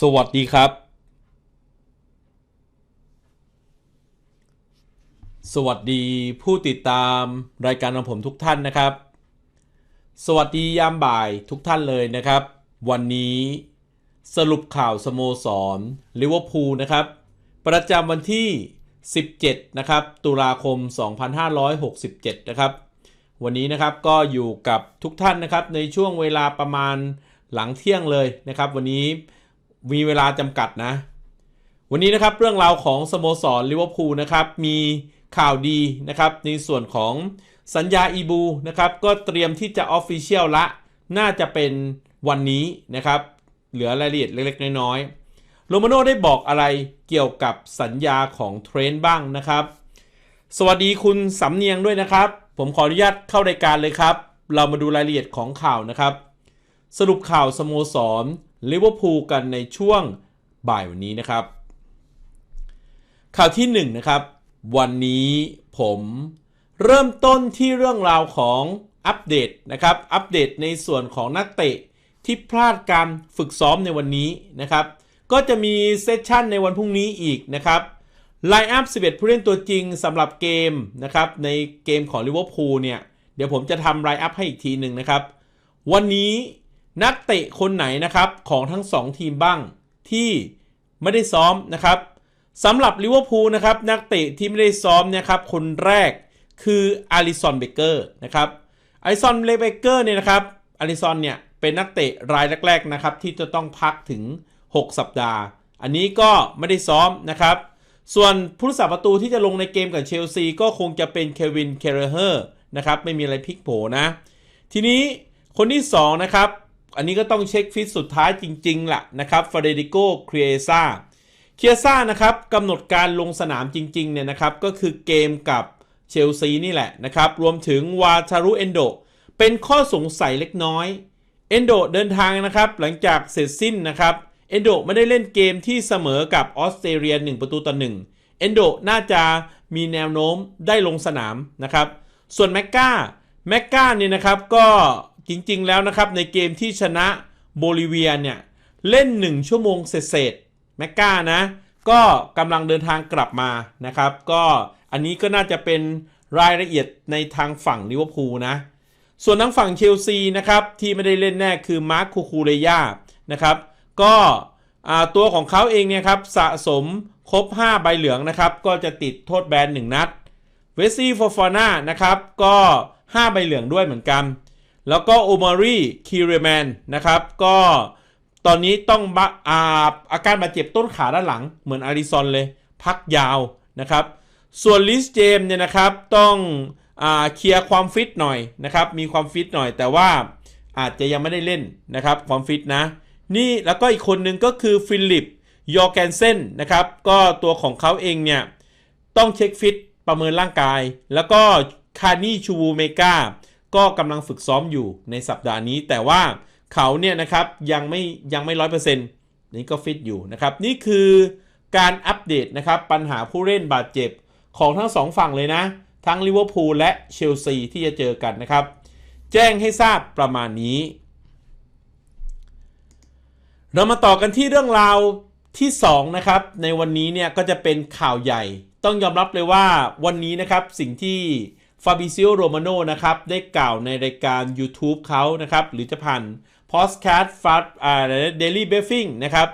สวัสดีครับ สวัสดีผู้ติดตามรายการของผมทุกท่านนะครับ สวัสดียามบ่ายทุกท่านเลยนะครับ วันนี้สรุปข่าวสโมสรลิเวอร์พูลนะครับ ประจำวันที่ 17 นะครับ ตุลาคม 2567 นะครับ วันนี้นะครับก็อยู่กับทุกท่านนะครับในช่วงเวลาประมาณหลังเที่ยงเลยนะครับ วันนี้ มีเวลาจำกัดนะ วันนี้นะครับเรื่องราวของสโมสรลิเวอร์พูลนะครับมีข่าวดีนะครับในส่วนของสัญญาอีบูนะครับก็เตรียมที่จะออฟฟิเชียลละ น่าจะเป็นวันนี้นะครับ เหลือรายละเอียดเล็กๆ น้อยๆโรมาโน่ได้บอกอะไรเกี่ยวกับสัญญาของเทรนด์บ้างนะครับ สวัสดีคุณสำเนียงด้วยนะครับ ผมขออนุญาตเข้ารายการเลยครับ เรามาดูรายละเอียดของข่าวนะครับ สรุปข่าวสโมสร ลิเวอร์พูลกันในช่วงบ่ายวันนี้นะครับ ข่าวที่1นนะครับ วันนี้ผมเริ่มต้นที่เรื่องราวของอัปเดตนะครับ อัปเดตในส่วนของนักเตะที่พลาดการฝึกซ้อมในวันนี้นะครับ ก็จะมีเซสชั่นในวันพรุ่งนี้อีกนะครับไลน์อัพ11 ผู้เล่นตัวจริงสำหรับเกมนะครับ ในเกมของลิเวอร์พูลเนี่ย เดี๋ยวผมจะทำไลน์อัพให้อีกทีหนึ่งนะครับ วันนี้ นักเตะคนไหนนะครับของทั้ง 2 ทีมบ้างที่ไม่ได้ซ้อมนะครับสำหรับลิเวอร์พูลนะครับนักเตะที่ไม่ได้ซ้อมเนี่ยครับคนแรกคืออาริสันเบเกอร์นะครับอาริสันเลเบเกอร์เนี่ยนะครับอาริสันเนี่ยเป็นนักเตะรายแรกๆนะครับที่จะต้องพักถึง 6 สัปดาห์ อันนี้ก็ไม่ได้ซ้อมนะครับส่วนผู้รักษาประตูที่จะลงในเกมกับเชลซีก็คงจะเป็นเควินเคเรเฮอร์นะครับไม่มีอะไรพลิกโผนะ ทีนี้คนที่ 2 นะครับ อันนี้ก็ต้องเช็คฟิตสุดท้ายจริงๆล่ะนะครับฟาเดริโกเครียซ่าเคียซ่านะครับกำหนดการลงสนามจริงๆเนี่ยนะครับก็คือเกมกับเชลซีนี่แหละนะครับ รวมถึงวาทารุเอนโดเป็นข้อสงสัยเล็กน้อยเอนโดเดินทางนะครับหลังจากเสร็จสิ้นนะครับเอนโดไม่ได้เล่นเกมที่เสมอกับออสเตรเลีย 1 ประตูต่อ1เอนโดน่าจะมีแนวโน้มได้ลงสนามนะครับ ส่วนแมกกาแมกกาเนี่ยนะครับก็ จริงๆแล้วนะครับในเกมที่ชนะโบลิเวียเนี่ยเล่น 1 ชั่วโมงเศษแมกกานะ ก็กำลังเดินทางกลับมานะครับ ก็อันนี้ก็น่าจะเป็นรายละเอียดในทางฝั่งลิเวอร์พูลนะ ส่วนทางฝั่งเชลซีนะครับที่ไม่ได้เล่นแน่คือมาร์คคูคูเรยานะครับก็ตัวของเขาเองเนี่ยครับสะสมครบ 5 ใบเหลืองนะครับ ก็จะติดโทษแบน 1 นัด เวซี่ฟอฟาน่านะครับ ก็ 5 ใบเหลืองด้วยเหมือนกัน แล้วก็โอมารีคีเรแมนนะครับ ก็ตอนนี้ต้องอาอาการบาดเจ็บต้นขาด้านหลัง เหมือนอาริซอนเลย พักยาวนะครับ ส่วนลิสเจมเนี่ยนะครับต้องอเคลียร์ความฟิตหน่อยนะครับ มีความฟิตหน่อย แต่ว่าอาจจะยังไม่ได้เล่นนะครับ ความฟิตนะ นี่แล้วก็อีกคนหนึ่งก็คือฟิลิปยอร์แกนเซนนะครับ ก็ตัวของเขาเองเนี่ย ต้องเช็คฟิตประเมินร่างกาย แล้วก็คานี่ชูวูเมกา ก็กำลังฝึกซ้อมอยู่ในสัปดาห์นี้ แต่ว่าเขาเนี่ยนะครับยังไม่ยังไม่ร้อยเปอร์เซ็นต์นี่ก็ฟิตอยู่นะครับ นี่คือการอัปเดตนะครับปัญหาผู้เล่นบาดเจ็บของทั้งสองฝั่งเลยนะ ทั้งลิเวอร์พูลและเชลซีที่จะเจอกันนะครับ แจ้งให้ทราบประมาณนี้ เรามาต่อกันที่เรื่องราวที่ 2 นะครับ ในวันนี้เนี่ยก็จะเป็นข่าวใหญ่ ต้องยอมรับเลยว่าวันนี้นะครับสิ่งที่ ฟาบิซิโอโรมาโนนะครับได้กล่าวในรายการ YouTube เขานะครับหรือจะผ่านพอสแคสต์ฟาอ่าเดลี่เบฟฟิงนะครับ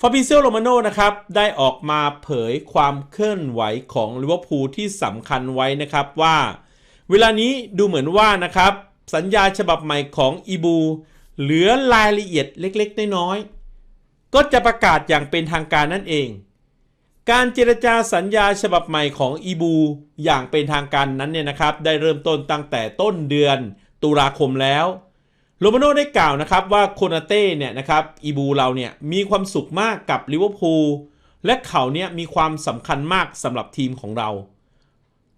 ฟาบิเซียโรมาโนนะครับได้ออกมาเผยความเคลื่อนไหวของลิเวอร์พูลที่สำคัญไว้นะครับว่า เวลานี้ดูเหมือนว่านะครับสัญญาฉบับใหม่ของอีบู เหลือรายละเอียดเล็กๆ น้อยๆก็จะประกาศอย่างเป็นทางการนั่นเอง การเจรจาสัญญาฉบับใหม่ของอีบู อย่างเป็นทางการนั้นเนี่ยนะครับ ได้เริ่มต้นตั้งแต่ต้นเดือนตุลาคมแล้วโรมาโน่ได้กล่าวนะครับว่าโคนาเต้เนี่ยนะครับอีบูเราเนี่ยมีความสุขมากกับลิเวอร์พูลและเขาเนี่ยมีความสำคัญมากสำหรับทีมของเรา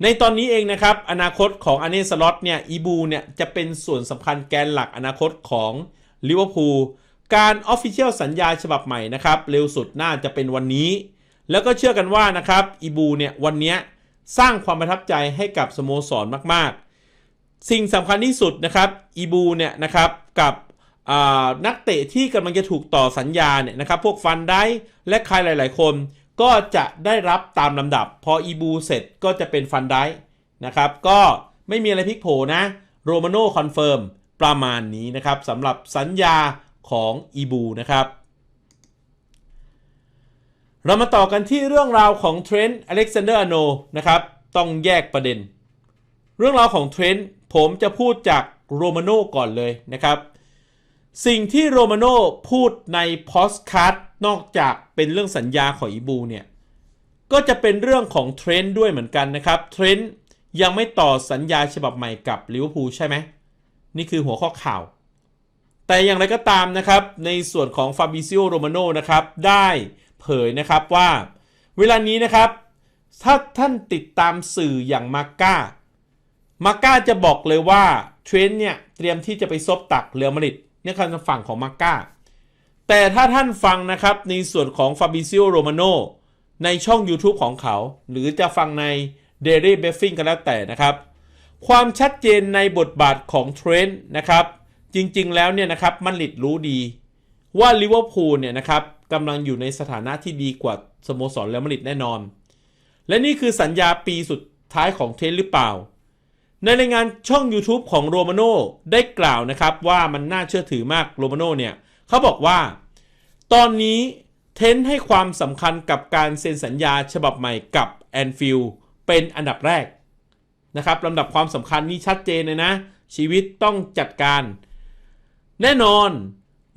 ในตอนนี้เองนะครับ อนาคตของอเนสล็อตเนี่ยอีบูเนี่ยจะเป็นส่วนสำคัญแกนหลักอนาคตของลิเวอร์พูลการออฟฟิเชียลสัญญาฉบับใหม่นะครับ เร็วสุดน่าจะเป็นวันนี้ แล้วก็เชื่อกันว่านะครับอีบูเนี่ยวันนี้สร้างความประทับใจให้กับสโมสรมาก ๆ สิ่งสำคัญที่สุดนะครับอีบูเนี่ยนะครับกับนักเตะที่กำลังจะถูกต่อสัญญาเนี่ยนะครับพวกฟันได้และใครหลาย ๆ คนก็จะได้รับตามลำดับ พออีบูเสร็จก็จะเป็นฟันได้นะครับก็ไม่มีอะไรพลิกโผนะโรมาโน่คอนเฟิร์มประมาณนี้นะครับสำหรับสัญญาของอีบูนะครับ เรามาต่อกันที่เรื่องราวของเทรนต์อเล็กซานเดอร์อโนนะครับ ต้องแยกประเด็น เรื่องราวของเทรนต์ผมจะพูดจากโรมาโน่ก่อนเลยนะครับ สิ่งที่โรมาโน่พูดในพอสคัทนอกจากเป็นเรื่องสัญญาของอีบูเนี่ย ก็จะเป็นเรื่องของเทรนต์ด้วยเหมือนกันนะครับเทรนต์ยังไม่ต่อสัญญาฉบับใหม่กับลิเวอร์พูลใช่ไหมนี่คือหัวข้อข่าว แต่อย่างไรก็ตามนะครับ ในส่วนของฟาบิซิโอโรมาโนนะครับได้ เผยนะครับว่า เวลานี้นะครับ ถ้าท่านติดตามสื่ออย่างมาก้ามาก้าจะบอกเลยว่าเทรนต์เนี่ยเตรียมที่จะไปซบตักเรอัลมริดนี่คือฝั่งของมาก้าแต่ถ้าท่านฟังนะครับในส่วนของฟาบิซิโอโรมาโนในช่อง YouTube ของเขา หรือจะฟังใน Daily b e f f i n g ก็แล้วแต่นะครับ ความชัดเจนในบทบาทของเทรนต์นะครับ จริงๆแล้วเนี่ยนะครับมันลิดรู้ดีว่าลิเวอร์พูลเนี่ยนะครับ กำลังอยู่ในสถานะที่ดีกว่าสโมสรเรอัลมาดริดแน่นอน และนี่คือสัญญาปีสุดท้ายของเทนต์หรือเปล่า ในรายงานช่อง YouTube ของโรมาโน่ได้กล่าวนะครับว่ามันน่าเชื่อถือมากโรมาโน่เนี่ยเขาบอกว่า ตอนนี้เทนต์ให้ความสำคัญกับการเซ็นสัญญาฉบับใหม่กับแอนฟิลเป็นอันดับแรกนะครับลำดับความสำคัญนี่ชัดเจนเลยนะ ชีวิตต้องจัดการ แน่นอน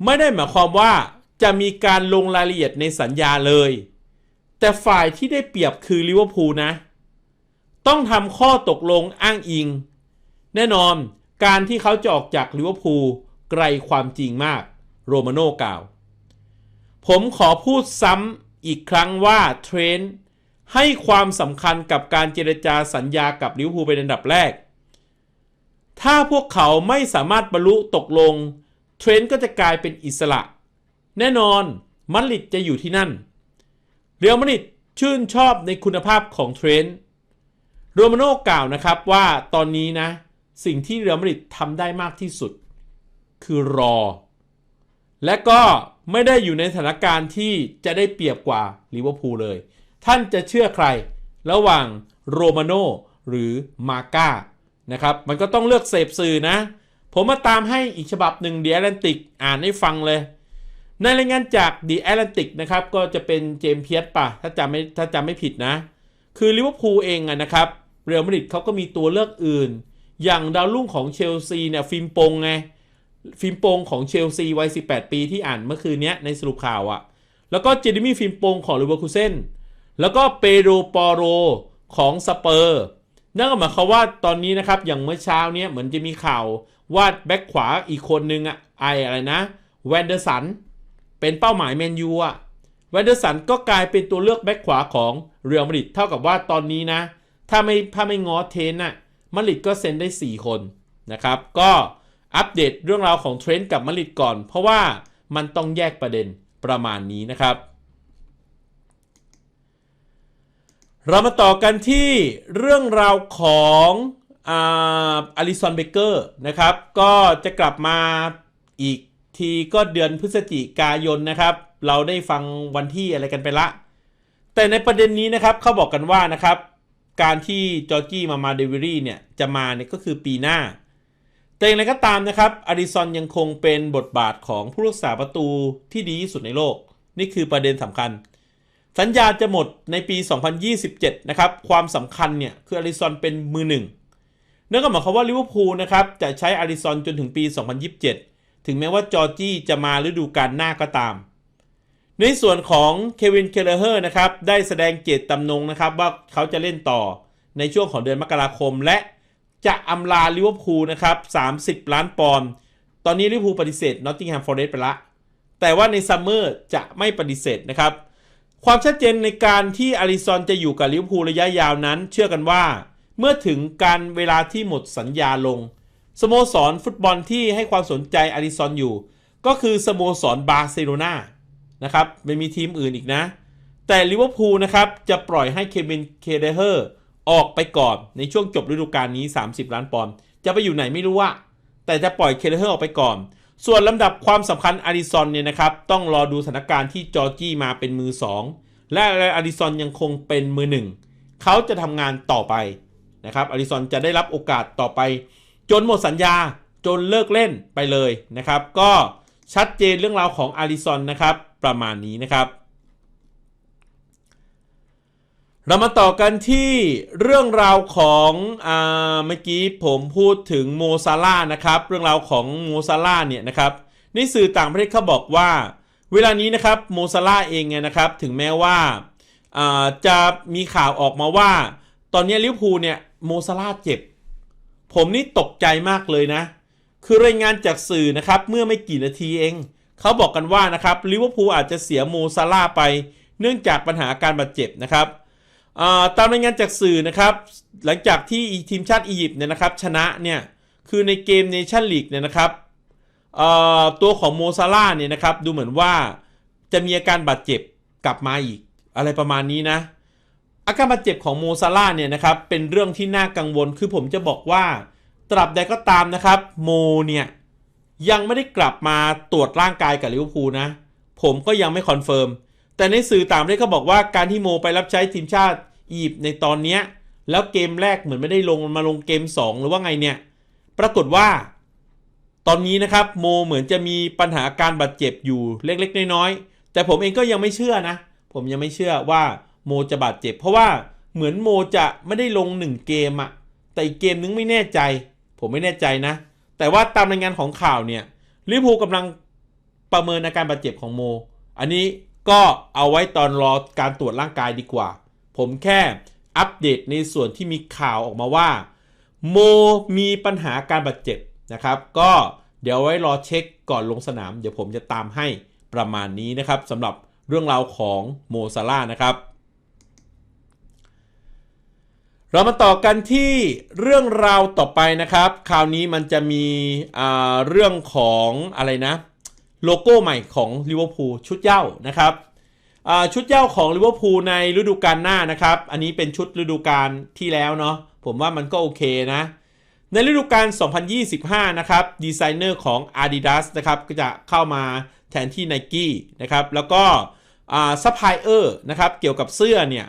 ไม่ได้หมายความว่า จะมีการลงรายละเอียดในสัญญาเลย แต่ฝ่ายที่ได้เปรียบคือลิเวอร์พูลนะ ต้องทำข้อตกลงอ้างอิง แน่นอนการที่เขาจะออกจากลิเวอร์พูลไกลความจริงมาก โรมาโน่กล่าว ผมขอพูดซ้ำอีกครั้งว่าเทรนต์ให้ความสำคัญกับการเจรจาสัญญากับลิเวอร์พูลเป็นอันดับแรก ถ้าพวกเขาไม่สามารถบรรลุตกลง เทรนต์ก็จะกลายเป็นอิสระ แน่นอนมาดริดจะอยู่ที่นั่น เรอัลมาดริดชื่นชอบในคุณภาพของเทรนต์โรมาโน่กล่าวนะครับว่าตอนนี้นะ สิ่งที่เรอัลมาดริดทำได้มากที่สุด คือรอ และก็ไม่ได้อยู่ในสถานการณ์ที่จะได้เปรียบกว่าลิเวอร์พูลเลย ท่านจะเชื่อใคร ระหว่างโรมาโน่หรือมาก้านะครับ มันก็ต้องเลือกเสพสื่อนะ ผมมาตามให้อีกฉบับหนึ่ง The Atlantic อ่านให้ฟังเลย ในรายงานจาก The Atlantic นะครับก็จะเป็นเจมส์เพียสป่ะ ถ้าจำไม่ถ้าจำไม่ผิดนะ คือลิเวอร์พูลเองอะนะครับเรอัลมาดริดเขาก็มีตัวเลือกอื่น อย่างดาวรุ่งของเชลซีเนี่ยฟิมปงไงฟิมปงของเชลซีวัย 18 ปีที่อ่านเมื่อคืนนี้ในสรุปข่าวอะ่ะแล้วก็เจเรมี่ฟิมปงของลิเวอร์คูเซนแล้วก็เปโดปอโรของสเปอร์นั่นก็หมายความว่าตอนนี้นะครับอย่างเมื่อเช้าเนี้ยเหมือนจะมีข่าวว่าแบ็คขวาอีกคนนึงอะไออะไรนะแวนเดอร์สัน เป็นเป้าหมายแมนยูอะแวนเดอร์สันก็กลายเป็นตัวเลือกแบ็คขวาของเรอัลมาดริดเท่ากับว่าตอนนี้นะ ถ้าไม่ถ้าไม่ง้อเทนน่ะมาดริดก็เซ็นได้ 4 คนนะครับ ก็อัปเดตเรื่องราวของเทรนด์กับมาดริดก่อน เพราะว่ามันต้องแยกประเด็นประมาณนี้นะครับ เรามาต่อกันที่เรื่องราวของอาริซอนเบเกอร์นะครับ ก็จะกลับมาอีก ทีก็เดือนพฤศจิกายนนะครับ เราได้ฟังวันที่อะไรกันไปละ แต่ในประเด็นนี้นะครับเขาบอกกันว่านะครับ การที่จอร์จี้มามาเดวิรี่เนี่ยจะมาเนี่ยก็คือปีหน้า แต่อย่างไรก็ตามนะครับอาริซอนยังคงเป็นบทบาทของผู้รักษาประตูที่ดีที่สุดในโลก นี่คือประเด็นสำคัญ สัญญาจะหมดในปี 2027 นะครับ ความสำคัญเนี่ยคืออาริซอนเป็นมือหนึ่งนั่นก็หมายความว่าลิเวอร์พูลนะครับจะใช้อาริซอนจนถึงปี 2027 ถึงแม้ว่าจอร์จี้จะมาฤดูกาลหน้าก็ตาม ในส่วนของเควินเคเลเฮอร์นะครับ ได้แสดงเจตจำนงนะครับว่าเขาจะเล่นต่อในช่วงของเดือนมกราคม และจะอำลาลิเวอร์พูลนะครับ 30 ล้านปอนด์ ตอนนี้ลิเวอร์พูลปฏิเสธนอตติงแฮมฟอร์เรสต์ไปละ แต่ว่าในซัมเมอร์จะไม่ปฏิเสธนะครับ ความชัดเจนในการที่อาริซอนจะอยู่กับลิเวอร์พูลระยะยาวนั้น เชื่อกันว่า เมื่อถึงการเวลาที่หมดสัญญาลง สโมสรฟุตบอลที่ให้ความสนใจอาริซอนอยู่ ก็คือสโมสรบาร์เซโลนานะครับไม่มีทีมอื่นอีกนะ แต่ลิเวอร์พูลนะครับจะปล่อยให้เควินเคเดเฮอร์ออกไปก่อนในช่วงจบฤดูกาลนี้ 30 ล้านปอนด์จะไปอยู่ไหนไม่รู้ว่า แต่จะปล่อยเคเดเฮอร์ออกไปก่อน ส่วนลำดับความสำคัญอาริซอนเนี่ยนะครับต้องรอดูสถานการณ์ที่จอร์จี้มาเป็นมือ 2 และอาริซอนยังคงเป็นมือหนึ่งเขาจะทำงานต่อไปนะครับอาริซอนจะได้รับโอกาสต่อไป จนหมดสัญญาจนเลิกเล่นไปเลยนะครับ ก็ชัดเจนเรื่องราวของอาริซอนนะครับประมาณนี้นะครับ เรามาต่อกันที่เรื่องราวของอ่าเมื่อกี้ผมพูดถึงโมซาร่านะครับ เรื่องราวของโมซาร่าเนี่ยนะครับในสื่อต่างประเทศเขาบอกว่า เวลานี้นะครับโมซาร่าเองเนี่ยนะครับถึงแม้ว่าาจะมีข่าวออกมาว่า ตอนนี้ลิเวอร์พูลเนี่ยโมซาร่าเจ็บ ผมนี่ตกใจมากเลยนะ คือรายงานจากสื่อนะครับ เมื่อไม่กี่นาทีเอง เขาบอกกันว่านะครับลิเวอร์พูลอาจจะเสียโมซาร่าไป เนื่องจากปัญหาการบาดเจ็บนะครับตามรายงานจากสื่อนะครับ หลังจากที่ทีมชาติอียิปต์เนี่ยนะครับ ชนะเนี่ยคือในเกมเนชั่นลีกเนี่ยนะครับตัวของโมซาร่าเนี่ยนะครับ ดูเหมือนว่าจะมีอาการบาดเจ็บกลับมาอีก อะไรประมาณนี้นะ อาการบาดเจ็บของโมซาร่าเนี่ยนะครับเป็นเรื่องที่น่ากังวลคือผมจะบอกว่า ตราบใดก็ตามนะครับโมเนี่ยยังไม่ได้กลับมาตรวจร่างกายกับลิเวอร์พูลนะ ผมก็ยังไม่คอนเฟิร์มแต่ในสื่อต่างประเทศเขาบอกว่าการที่โมไปรับใช้ทีมชาติอียิปต์ในตอนเนี้ยแล้วเกมแรกเหมือนไม่ได้ลงมาลงเกม 2 หรือว่าไงเนี่ย ปรากฏว่า ตอนนี้นะครับโมเหมือนจะมีปัญหาการบาดเจ็บอยู่เล็กๆ น้อยๆแต่ผมเองก็ยังไม่เชื่อนะ ผมยังไม่เชื่อว่า โมจะบาดเจ็บ เพราะว่าเหมือนโมจะไม่ได้ลงหนึ่งเกมอะแต่อีกเกมนึงไม่แน่ใจ ผมไม่แน่ใจนะ แต่ว่าตามรายงานของข่าวเนี่ยลิเวอร์พูลกำลังประเมินอาการบาดเจ็บของโม อันนี้ก็เอาไว้ตอนรอการตรวจร่างกายดีกว่า ผมแค่อัปเดตในส่วนที่มีข่าวออกมาว่า โมมีปัญหาการบาดเจ็บนะครับ ก็เดี๋ยวไว้รอเช็คก่อนลงสนาม เดี๋ยวผมจะตามให้ประมาณนี้นะครับสำหรับเรื่องราวของโมซาร่านะครับ เรามาต่อกันที่เรื่องราวต่อไปนะครับ คราวนี้มันจะมีเรื่องของอะไรนะโลโก้ใหม่ของลิเวอร์พูลชุดเย้านะครับชุดเย้าของลิเวอร์พูลในฤดูกาลหน้านะครับ อันนี้เป็นชุดฤดูกาลที่แล้วเนาะผมว่ามันก็โอเคนะ ในฤดูกาล 2025 นะครับดีไซเนอร์ของ Adidas นะครับก็จะเข้ามาแทนที่ Nike นะครับแล้วก็ซัพพลายเออร์นะครับเกี่ยวกับเสื้อเนี่ย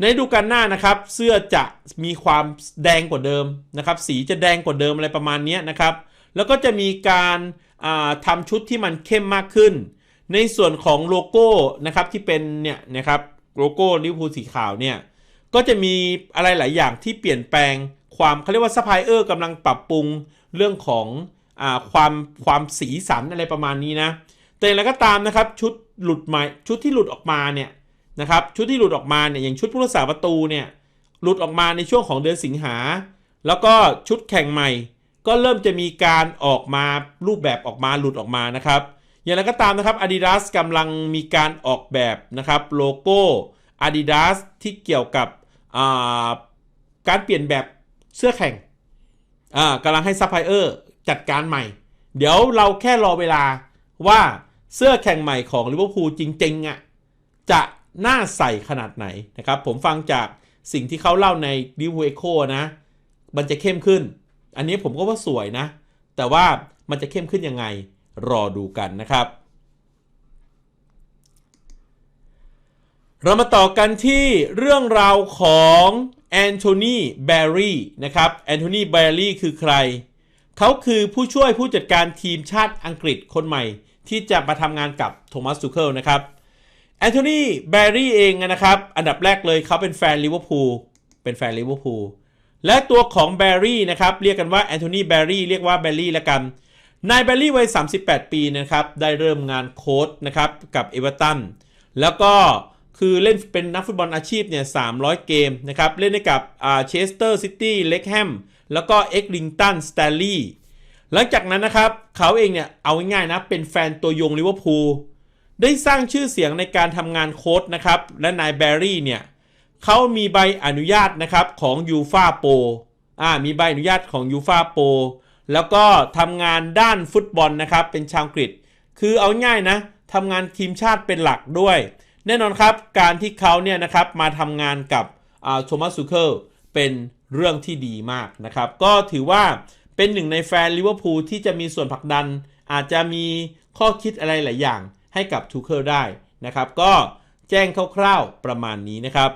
ในฤดูกาลหน้านะครับ เสื้อจะมีความแดงกว่าเดิมนะครับ สีจะแดงกว่าเดิมอะไรประมาณนี้นะครับ แล้วก็จะมีการทำชุดที่มันเข้มมากขึ้น ในส่วนของโลโก้นะครับที่เป็นเนี่ยนะครับโลโก้ลิเวอร์พูลสีขาวเนี่ยก็จะมีอะไรหลายอย่างที่เปลี่ยนแปลงความเขาเรียกว่าซัพพลายเออร์กำลังปรับปรุงเรื่องของอความความสีสันอะไรประมาณนี้นะแต่อย่างไรก็ตามนะครับชุดหลุดใหม่ชุดที่หลุดออกมาเนี่ย นะครับชุดที่หลุดออกมาเนี่ยอย่างชุดผู้รักษาประตูเนี่ยหลุดออกมาในช่วงของเดือนสิงหา แล้วก็ชุดแข่งใหม่ ก็เริ่มจะมีการออกมารูปแบบออกมาหลุดออกมานะครับอย่างไรก็ตามนะครับ Adidas กำลังมีการออกแบบนะครับโลโก้ Adidas ที่เกี่ยวกับการเปลี่ยนแบบเสื้อแข่งกำลังให้ซัพพลายเออร์จัดการใหม่ เดี๋ยวเราแค่รอเวลาว่าเสื้อแข่งใหม่ของลิเวอร์พูลจริงๆอะจะ น่าใส่ขนาดไหนนะครับ ผมฟังจากสิ่งที่เขาเล่าในดิวเอโคนะ มันจะเข้มขึ้น อันนี้ผมก็ว่าสวยนะ แต่ว่ามันจะเข้มขึ้นยังไงรอดูกันนะครับ เรามาต่อกันที่เรื่องราวของแอนโทนีแบร์รี่นะครับ แอนโทนีแบร์รี่คือใคร เขาคือผู้ช่วยผู้จัดการทีมชาติอังกฤษคนใหม่ ที่จะมาทำงานกับโทมัสซูเคิลนะครับ แอนโทนีแบร์รี่เองนะครับ อันดับแรกเลยเขาเป็นแฟนลิเวอร์พูลเป็นแฟนลิเวอร์พูลและตัวของแบร์รี่นะครับ เรียกกันว่าแอนโทนีแบร์รี่เรียกว่าแบร์รี่ละกัน นายแบร์รี่วัย 38 ปีนะครับ ได้เริ่มงานโค้ชนะครับ กับเอเวอร์ตันแล้วก็คือเล่นเป็นนักฟุตบอลอาชีพเนี่ย 300 เกมนะครับ เล่นให้กับอ่าเชสเตอร์ซิตี้เล็กแฮมแล้วก็เอ็กลิงตันสแตลลี่หลังจากนั้นนะครับ เขาเองเนี่ย เอาง่ายๆนะ เป็นแฟนตัวยงลิเวอร์พูล ได้สร้างชื่อเสียงในการทำงานโค้ดนะครับ และนายแบร์รี่เนี่ยเขามีใบอนุญาตนะครับของยูฟาโปอ่ามีใบอนุญาตของยูฟาโปแล้วก็ทำงานด้านฟุตบอลนะครับ เป็นชาวอังกฤษ คือเอาง่ายนะทำงานทีมชาติเป็นหลักด้วย แน่นอนครับ การที่เขาเนี่ยนะครับมาทำงานกับโทมัสซูเคิลเป็นเรื่องที่ดีมากนะครับ ก็ถือว่าเป็นหนึ่งในแฟนลิเวอร์พูลที่จะมีส่วนผลักดัน อาจจะมีข้อคิดอะไรหลายอย่าง ให้กับทูเคิลได้นะครับ ก็แจ้งคร่าวๆประมาณนี้นะครับ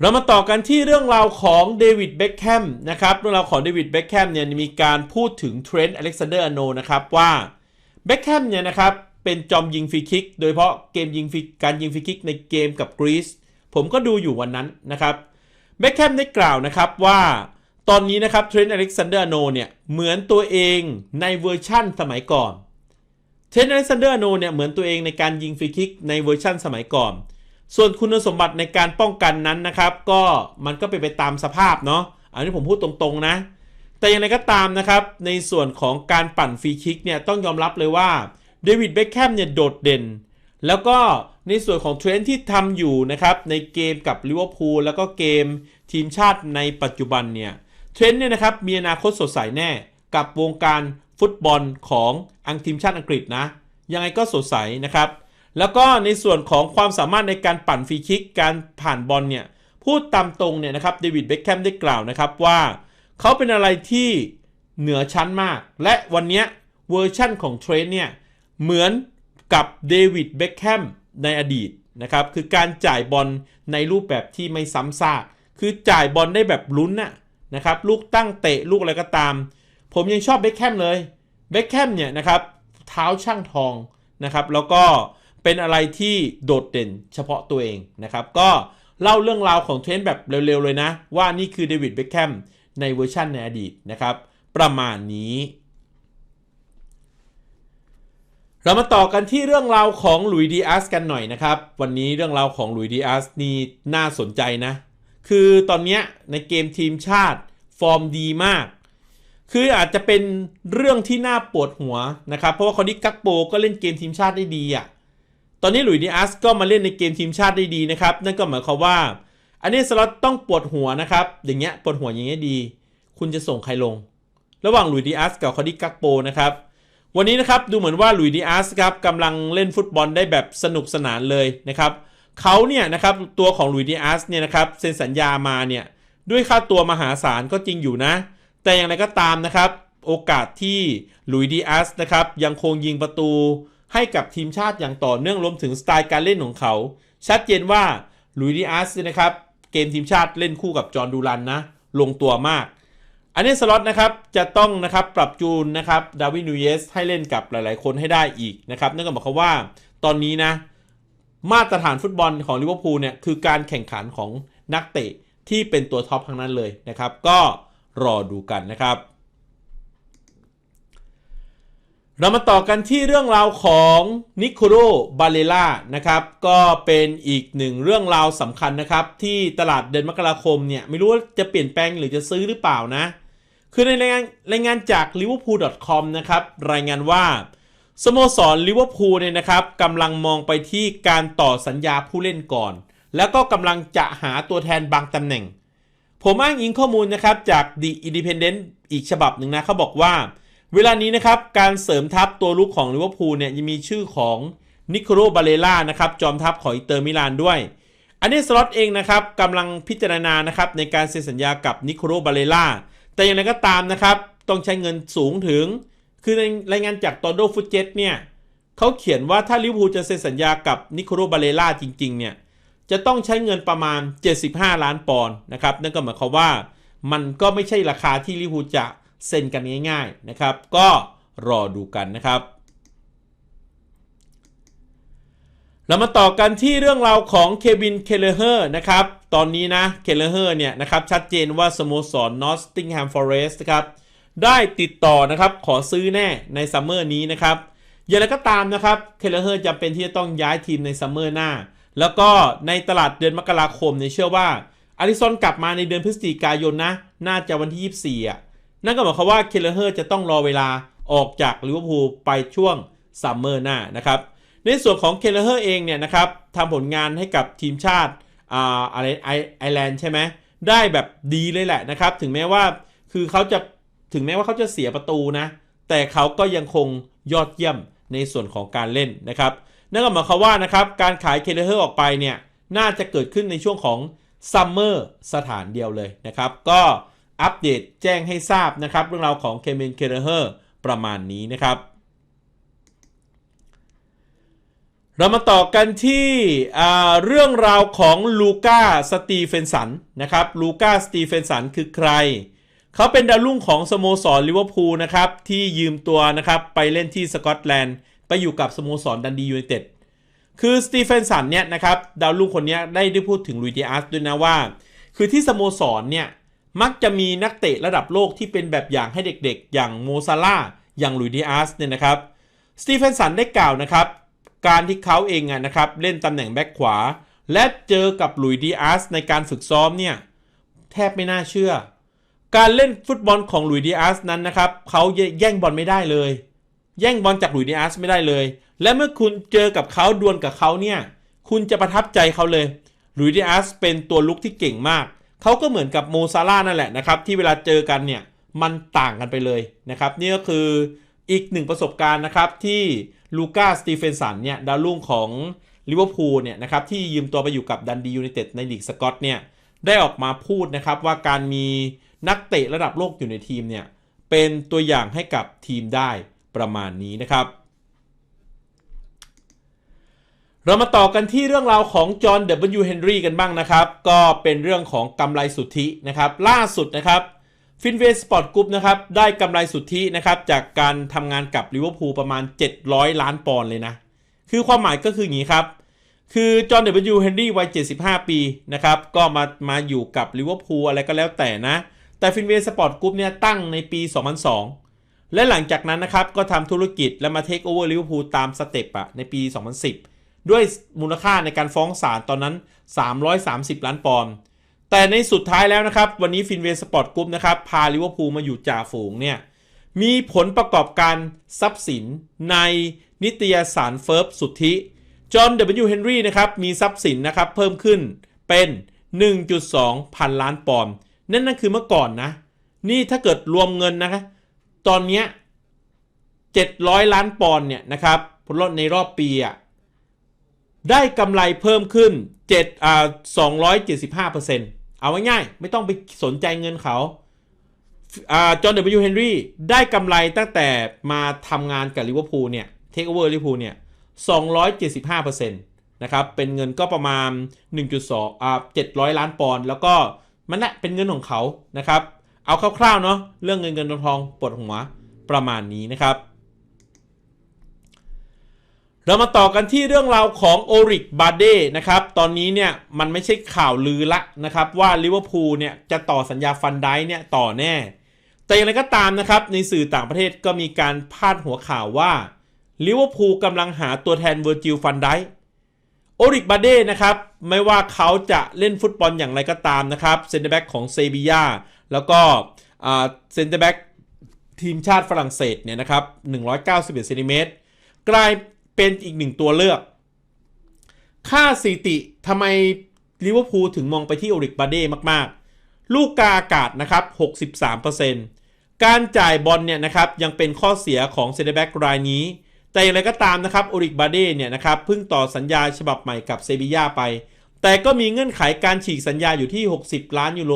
เรามาต่อกันที่เรื่องราวของเดวิดเบ็คแฮมนะครับเรื่องราวของเดวิดเบ็คแฮมเนี่ยมีการพูดถึงเทรนต์อเล็กซานเดอร์อโนนะครับว่าเบ็คแฮมเนี่ยนะครับเป็นจอมยิงฟรีคิก โดยเฉพาะเกมยิงฟรีการยิงฟรีคิกในเกมกับกรีซผมก็ดูอยู่วันนั้นนะครับเบ็คแฮมได้กล่าวนะครับว่า ตอนนี้นะครับเทรนต์อเล็กซานเดอร์โนเนี่ยเหมือนตัวเองในเวอร์ชั่นสมัยก่อนเทรนต์อเล็กซานเดอร์โนเนี่ยเหมือนตัวเองในการยิงฟรีคิกในเวอร์ชั่นสมัยก่อน ส่วนคุณสมบัติในการป้องกันนั้นนะครับ ก็มันก็เป็นไปตามสภาพเนาะอันนี้ผมพูดตรงๆนะ แต่อย่างไรก็ตามนะครับในส่วนของการปั่นฟรีคิกเนี่ยต้องยอมรับเลยว่าเดวิดเบคแฮมเนี่ยโดดเด่น แล้วก็ในส่วนของเทรนด์ที่ทำอยู่นะครับในเกมกับลิเวอร์พูลแล้วก็เกมทีมชาติในปัจจุบันเนี่ยเรนด์เนี่ยนะครับมีอนาคตสดใสแน่กับวงการฟุตบอลของอังทีมชาติอังกฤษนะยังไงก็สดใสนะครับ แล้วก็ในส่วนของความสามารถในการปั่นฟรีคิกการผ่านบอลเนี่ยพูดตามตรงเนี่ยนะครับเดวิดเบคแฮมได้กล่าวนะครับว่าเขาเป็นอะไรที่เหนือชั้นมาก และวันนี้เวอร์ชั่นของเทรนเนี่ยเหมือนกับเดวิดเบคแฮมในอดีตนะครับคือการจ่ายบอลในรูปแบบที่ไม่ซ้ำซากคือจ่ายบอลได้แบบลุ้นน่ะ นะครับลูกตั้งเตะลูกอะไรก็ตาม ผมยังชอบเบคแฮมเลยเบคแฮมเนี่ยนะครับเท้าช่างทองนะครับแล้วก็เป็นอะไรที่โดดเด่นเฉพาะตัวเองนะครับก็เล่าเรื่องราวของเทรนด์แบบเร็วๆเลยนะ ว่านี่คือเดวิดเบคแฮมในเวอร์ชันในอดีตนะครับประมาณนี้ เรามาต่อกันที่เรื่องราวของหลุยดีอาสกันหน่อยนะครับ วันนี้เรื่องราวของหลุยดีอาสนี่น่าสนใจนะ คือตอนนี้ในเกมทีมชาติฟอร์มดีมาก คืออาจจะเป็นเรื่องที่น่าปวดหัวนะครับ เพราะว่าคนที่กักโปก็เล่นเกมทีมชาติได้ดีอะ่ะ ตอนนี้หลุยส์ดีอาสก็มาเล่นในเกมทีมชาติได้ดีนะครับ นั่นก็หมายความว่า อันนี้สล็อตต้องปวดหัวนะครับ อย่างเงี้ยปวดหัวอย่างเงี้ยดี คุณจะส่งใครลง ระหว่างหลุยส์ดีอาสกับคอดิกักโปนะครับวันนี้นะครับดูเหมือนว่าหลุยส์ดีอาสครับกำลังเล่นฟุตบอลได้แบบสนุกสนานเลยนะครับ เขาเนี่ยนะครับตัวของลุยดีอาสเนี่ยนะครับเซ็นสัญญามาเนี่ยด้วยค่าตัวมหาศาลก็จริงอยู่นะ แต่อย่างไรก็ตามนะครับ โอกาสที่หลุยดีอาสนะครับยังคงยิงประตูให้กับทีมชาติอย่างต่อเนื่องรวมถึงสไตล์การเล่นของเขา ชัดเจนว่าลุยดีอาร์สนะครับเกมทีมชาติเล่นคู่กับจอร์ดูรันนะ ลงตัวมาก อันนี้สล็อตนะครับจะต้องนะครับปรับจูนนะครับดาวินนูเยสให้เล่นกับหลายๆ คนให้ได้อีกนะครับนั่นก็หมายความว่าตอนนี้นะ มาตรฐานฟุตบอลของลิเวอร์พูลเนี่ยคือการแข่งขันของนักเตะที่เป็นตัวท็อปทั้งนั้นเลยนะครับ ก็รอดูกันนะครับ เรามาต่อกันที่เรื่องราวของนิโคโรบาเลล่านะครับก็เป็นอีกหนึ่งเรื่องราวสำคัญนะครับ ที่ตลาดเดือนมกราคมเนี่ยไม่รู้ว่าจะเปลี่ยนแปลงหรือจะซื้อหรือเปล่านะ คือในรายงานรายงานจาก liverpool.com นะครับรายงานว่า สโมสรลิเวอร์พูลเนี่ยนะครับกำลังมองไปที่การต่อสัญญาผู้เล่นก่อน แล้วก็กำลังจะหาตัวแทนบางตำแหน่ง ผมอ้างอิงข้อมูลนะครับจาก The Independent อีกฉบับหนึ่งนะเขาบอกว่า เวลานี้นะครับการเสริมทัพตัวลุกของลิเวอร์พูลเนี่ยยังมีชื่อของนิโคโรบาเลล่านะครับจอมทัพของอินเตอร์มิลานด้วย อันนี้สล็อตเองนะครับกำลังพิจารณานะครับในการเซ็นสัญญากับนิโคโรบาเลล่าแต่อย่างไรก็ตามนะครับต้องใช้เงินสูงถึง คือในรายงานจากตอโดฟุตเจตเนี่ยเขาเขียนว่าถ้าลิเวอร์พูลจะเซ็นสัญญากับนิโคโรบาเลล่าจริง ๆ เนี่ย จะต้องใช้เงินประมาณ 75 ล้านปอนด์นะครับ นั่นก็หมายความว่ามันก็ไม่ใช่ราคาที่ลิเวอร์พูลจะเซ็นกันง่าย ๆ นะครับ ก็รอดูกันนะครับเรามาต่อกันที่เรื่องราวของเควิน เคเลเฮอร์นะครับ ตอนนี้นะ เคเลเฮอร์เนี่ยนะครับ ชัดเจนว่าสโมสรนอสติงแฮมฟอเรสต์ครับ ได้ติดต่อนะครับขอซื้อแน่ในซัมเมอร์นี้นะครับอย่างไรก็ตามนะครับเคเลเฮอร์จำเป็นที่จะต้องย้ายทีมในซัมเมอร์หน้า แล้วก็ในตลาดเดือนมกราคมเนี่ยเชื่อว่าอาริซอนกลับมาในเดือนพฤศจิกายนนะน่าจะวันที่ 24อะนั่นก็หมายความว่าเคเลเฮอร์จะต้องรอเวลาออกจากลิเวอร์พูลไปช่วงซัมเมอร์หน้านะครับในส่วนของเคเลเฮอร์เองเนี่ยนะครับทำผลงานให้กับทีมชาติอ่าอะไรไอไอแลนด์ใช่ไหมได้แบบดีเลยแหละนะครับ ถึงแม้ว่าคือเขาจะ ถึงแม้ว่าเขาจะเสียประตูนะ แต่เขาก็ยังคงยอดเยี่ยมในส่วนของการเล่นนะครับนั่นก็หมายความว่านะครับการขายเคเลเฮอร์ออกไปเนี่ยน่าจะเกิดขึ้นในช่วงของซัมเมอร์สถานเดียวเลยนะครับ ก็อัปเดตแจ้งให้ทราบนะครับ เรื่องราวของเคเมนเคเรเฮอร์ประมาณนี้นะครับ เรามาต่อกันที่เรื่องราวของลูก้าสตีเฟนสันนะครับลูก้าสตีเฟนสันคือใคร เขาเป็นดาวรุ่งของสโมสรลิเวอร์พูลนะครับ ที่ยืมตัวนะครับไปเล่นที่สกอตแลนด์ ไปอยู่กับสโมสรดันดียูไนเต็ดคือสตีเฟนสันเนี่ยนะครับดาวรุ่งคนนี้ได้ได้พูดถึงลุยดิอาสด้วยนะว่า คือที่สโมสรเนี่ยมักจะมีนักเตะระดับโลกที่เป็นแบบอย่างให้เด็กๆ อย่างโมซาร่าอย่างลุยดิอาสเนี่ยนะครับสตีเฟนสันได้กล่าวนะครับ การที่เขาเองนะครับเล่นตำแหน่งแบ็คขวา และเจอกับลุยดิอาสในการฝึกซ้อมเนี่ยแทบไม่น่าเชื่อ การเล่นฟุตบอลของลุยดิอาสนั้นนะครับเขาแย่งบอลไม่ได้เลย แย่งบอลจากลุยดิอาสไม่ได้เลย และเมื่อคุณเจอกับเขาดวลกับเขาเนี่ย คุณจะประทับใจเขาเลยลุยดิอาสเป็นตัวลุกที่เก่งมาก เขาก็เหมือนกับโมซาร่านั่นแหละนะครับ ที่เวลาเจอกันเนี่ยมันต่างกันไปเลยนะครับนี่ก็คืออีกหนึ่งประสบการณ์นะครับที่ลูก้าสตีเฟนสันเนี่ยดาวรุ่งของลิเวอร์พูลเนี่ยนะครับที่ยืมตัวไปอยู่กับดันดียูไนเต็ดในลีกสกอตเนี่ยได้ออกมาพูดนะครับว่าการมี นักเตะระดับโลกอยู่ในทีมเนี่ยเป็นตัวอย่างให้กับทีมได้ประมาณนี้นะครับ เรามาต่อกันที่เรื่องราวของจอห์นเดบิวเฮนรี่กันบ้างนะครับ ก็เป็นเรื่องของกำไรสุทธินะครับ ล่าสุดนะครับฟินเวสปอร์ตกรุ๊ปนะครับได้กำไรสุทธินะครับจากการทำงานกับลิเวอร์พูลประมาณ 700 ล้านปอนด์เลยนะ คือความหมายก็คืออย่างนี้ครับ คือจอห์นเดวิดยูเฮนรี่วัย 75 ปีนะครับ ก็มามาอยู่กับลิเวอร์พูลอะไรก็แล้วแต่นะ แต่ฟินเวสปอร์ตกรุ๊ปเนี่ยตั้งในปี 2002 และหลังจากนั้นนะครับ ก็ทำธุรกิจและมาเทคโอเวอร์ลิเวอร์พูลตามสเต็ปอะในปี 2010 ด้วยมูลค่าในการฟ้องศาลตอนนั้น 330 ล้านปอนด์แต่ในสุดท้ายแล้วนะครับ วันนี้ฟินเวสปอร์ตกรุ๊ปนะครับ พาลิเวอร์พูลมาอยู่จ่าฝูงเนี่ยมีผลประกอบการทรัพย์สินในนิตยสารเฟิร์บสุทธิ จอห์นเดวิลเฮนรี่นะครับมีทรัพย์สินนะครับเพิ่มขึ้นเป็น 1.2 พันล้านปอนด์ นั่นนั่นคือเมื่อก่อนนะ นี่ถ้าเกิดรวมเงินนะคะ ตอนนี้700ล้านปอนด์เนี่ยนะครับผลลดในรอบปีอะได้กำไรเพิ่มขึ้น7อ่า275%เเอาง่ายๆไม่ต้องไปสนใจเงินเขาจอห์นเดวิลเฮนรี่ได้กำไรตั้งแต่มาทำงานกับลิเวอร์พูลเนี่ยเทคโอเวอร์ลิเวอร์พูลเนี่ย275%นะครับเป็นเงินก็ประมาณ 1.2อ่า700 ล้านปอนด์แล้วก็ มันแหละเป็นเงินของเขานะครับ เอาคร่าวๆเนาะเรื่องเงินเงินทองปวดหัวประมาณนี้นะครับ เรามาต่อกันที่เรื่องราวของโอริกบาเดนะครับ ตอนนี้เนี่ยมันไม่ใช่ข่าวลือละนะครับ ว่าลิเวอร์พูลเนี่ยจะต่อสัญญาฟันได้เนี่ยต่อแน่ แต่อย่างไรก็ตามนะครับ ในสื่อต่างประเทศก็มีการพาดหัวข่าวว่าลิเวอร์พูลกำลังหาตัวแทนเวอร์จิลฟันได โอริกบาเด้นะครับไม่ว่าเขาจะเล่นฟุตบอลอย่างไรก็ตามนะครับเซนเตอร์แบ็กของเซบียาแล้วก็เซนเตอร์แบ็กทีมชาติฝรั่งเศสเนี่ยนะครับ191เซนติเมตรกลายเป็นอีกหนึ่งตัวเลือก ค่าสถิติทำไมลิเวอร์พูลถึงมองไปที่โอริกบาเด้มากๆ ลูกกาอากาศนะครับ 63%การจ่ายบอลเนี่ยนะครับยังเป็นข้อเสียของเซนเตอร์แบ็กรายนี้ แต่อย่างไรก็ตามนะครับโอริกบาเด้เนี่ยนะครับเพิ่งต่อสัญญาฉบับใหม่กับเซบีย่าไป แต่ก็มีเงื่อนไขการฉีกสัญญาอยู่ที่ 60 ล้านยูโร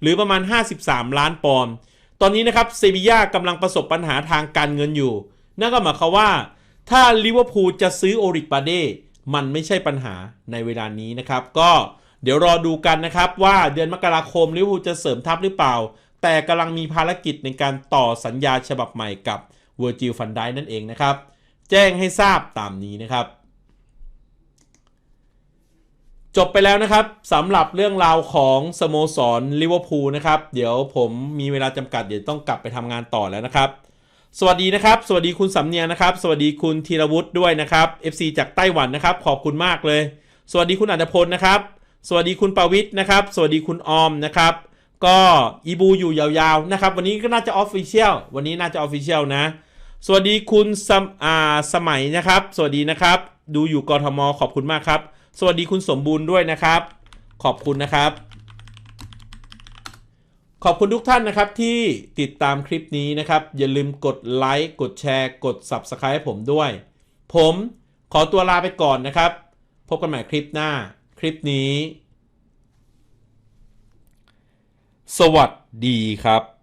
หรือประมาณ 53 ล้านปอนด์ตอนนี้นะครับเซบีย่ากำลังประสบปัญหาทางการเงินอยู่ นั่นก็หมายความว่า ถ้าลิเวอร์พูลจะซื้อโอริกบาเด้มันไม่ใช่ปัญหาในเวลานี้นะครับ ก็เดี๋ยวรอดูกันนะครับว่าเดือนมกราคมลิเวอร์พูลจะเสริมทัพหรือเปล่า แต่กำลังมีภารกิจในการต่อสัญญาฉบับใหม่กับเวอร์จิลฟันไดนั่นเองนะครับ แจ้งให้ทราบตามนี้นะครับ จบไปแล้วนะครับสำหรับเรื่องราวของสโมสรลิเวอร์พูลนะครับ เดี๋ยวผมมีเวลาจำกัดเดี๋ยวต้องกลับไปทำงานต่อแล้วนะครับ สวัสดีนะครับ สวัสดีคุณสำเนียงนะครับ สวัสดีคุณธีรวุฒิด้วยนะครับ FC จากไต้หวันนะครับ ขอบคุณมากเลย สวัสดีคุณอัตพลนะครับ สวัสดีคุณปวิทย์นะครับ สวัสดีคุณออมนะครับก็อีบูอยู่ยาวๆนะครับ วันนี้ก็น่าจะออฟฟิเชียลวันนี้น่าจะออฟฟิเชียลนะ สวัสดีคุณสมอ่าสมัยนะครับ สวัสดีนะครับ ดูอยู่กรทมขอบคุณมากครับ สวัสดีคุณสมบูรณ์ด้วยนะครับ ขอบคุณนะครับ ขอบคุณทุกท่านนะครับที่ติดตามคลิปนี้นะครับ อย่าลืมกดไลค์กดแชร์ กด Subscribe ให้ผมด้วย ผมขอตัวลาไปก่อนนะครับ พบกันใหม่คลิปหน้าคลิปนี้ สวัสดีครับ